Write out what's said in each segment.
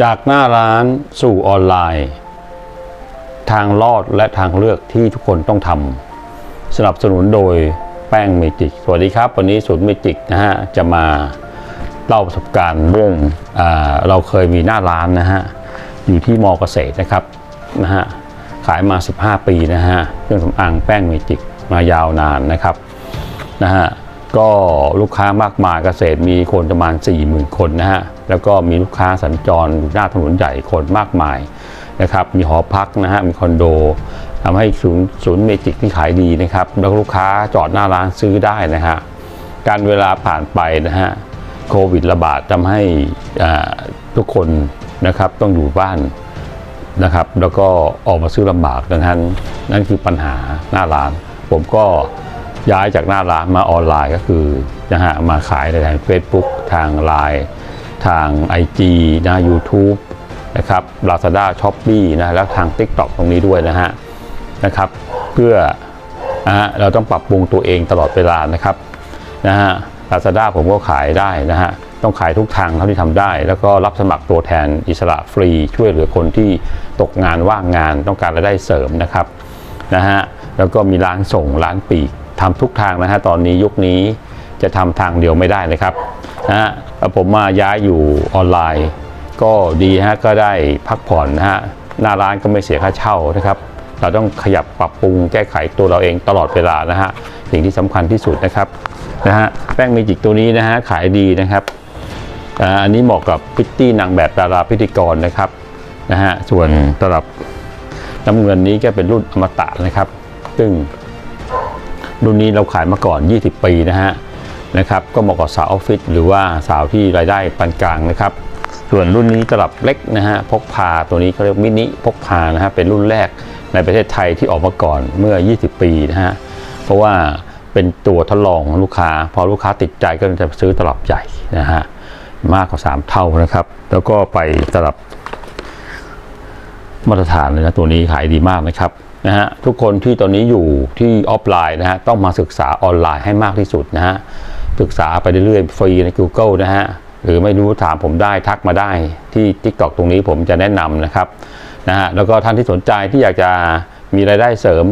จากหน้าร้านสู่ออนไลน์ ทางรอดและทางเลือกที่ทุกคนต้องทำสนับสนุนโดยแป้งเมจิก สวัสดีครับ วันนี้ศูนย์เมจิกนะฮะจะมาเล่าประสบการณ์เรื่องอเราเคยมีหน้าร้านนะฮะอยู่ที่มอเกษตรนะครับนะฮะขายมา 15 ปีนะฮะเครื่องสำอางแป้งเมจิกมายาวนานนะครับนะฮะ ก็ลูกค้ามากมายเกษตรมีคนประมาณ 4 0,000 คนนะฮะ แล้วก็มีลูกค้าสัญจรอยู่หน้าถนนใหญ่คนมากมายนะครับ มีหอพักนะฮะ มีคอนโดทำให้ศูนย์ศูนย์เมจิกที่ขายดีนะครับ แล้วลูกค้าจอดหน้าร้านซื้อได้นะฮะ การเวลาผ่านไปนะฮะ โควิดระบาดทำให้ทุกคนนะครับต้องอยู่บ้านนะครับ แล้วก็ออกมาซื้อลำบากดังนั้นนั่นคือปัญหาหน้าร้าน ผมก็ ย้ายจากหน้าร้านมาออนไลน์ก็คือนะฮะมาขายในทาง Facebook ทาง Line ทาง IG นะ YouTube นะครับ Lazada s h o p e e นะแล้วทาง TikTok ตรงนี้ด้วยนะฮะนะครับ เพื่อนะฮะเราต้องปรับปรุงตัวเองตลอดเวลานะครับนะฮะ Lazada ผมก็ขายได้นะฮะต้องขายทุกทางเท่าที่ทำได้ แล้วก็รับสมัครตัวแทนอิสระฟรี ช่วยเหลือคนที่ตกงานว่างงานต้องการรายได้เสริมนะครับนะฮะแล้วก็มีร้านส่งร้านปีก ทำทุกทางนะฮะตอนนี้ยุคนี้จะทำทางเดียวไม่ได้นะครับนะฮะแล้วผมมาย้ายอยู่ออนไลน์ ก็ดีฮะก็ได้พักผ่อนนะฮะหน้าร้านก็ไม่เสียค่าเช่านะครับ เราต้องขยับปรับปรุงแก้ไขตัวเราเองตลอดเวลานะฮะสิ่งที่สำคัญที่สุดนะครับนะฮะแป้งเมจิกตัวนี้นะฮะขายดีนะครับอันนี้เหมาะกับพิตตี้นางแบบดาราพิธีกรนะครับนะฮะส่วนตลับน้ำเงินนี้ก็เป็นรุ่นอมตะนะครับ ซึ่ง รุ่นนี้เราขายมาก่อน 20 ปีนะฮะนะครับก็เหมาะกับสาวออฟฟิศหรือว่าสาวที่รายได้ปานกลางนะครับส่วนรุ่นนี้ตลับเล็กนะฮะพกพาตัวนี้เขาเรียกมินิพกพานะฮะเป็นรุ่นแรกในประเทศไทยที่ออกมาก่อนเมื่อ 20 ปีนะฮะเพราะว่าเป็นตัวทดลองของลูกค้า พอลูกค้าติดใจก็จะซื้อตลับใหญ่นะฮะมากกว่า 3 เท่านะครับ แล้วก็ไปตลับมาตรฐานเลยนะตัวนี้ขายดีมากนะครับ นะฮะทุกคนที่ตอนนี้อยู่ที่ออฟไลน์นะฮะต้องมาศึกษาออนไลน์ให้มากที่สุดนะฮะศึกษาไปเรื่อยๆฟรีใน Google นะฮะหรือไม่รู้ถามผมได้ทักมาได้ที่ TikTok ตรงนี้ผมจะแนะนำนะครับนะฮะแล้วก็ท่านที่สนใจที่อยากจะมีรายได้เสริม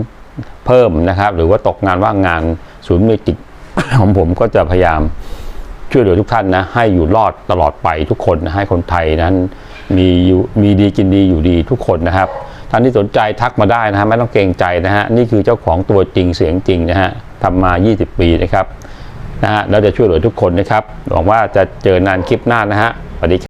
เพิ่มนะครับ หรือว่าตกงานว่างงานศูนย์เมจิกของผมก็จะพยายามช่วยเหลือทุกท่านนะให้อยู่รอดตลอดไปทุกคนนะให้คนไทยนั้นมีอยู่มีดีกินดีอยู่ดีทุกคนนะครับ ท่านที่สนใจทักมาได้นะฮะไม่ต้องเกรงใจนะฮะนี่คือเจ้าของตัวจริงเสียงจริงนะฮะทำมา 20 ปีนะครับนะฮะแล้วจะช่วยเหลือทุกคนนะครับหวังว่าจะเจอนานคลิปหน้านะฮะสวัสดี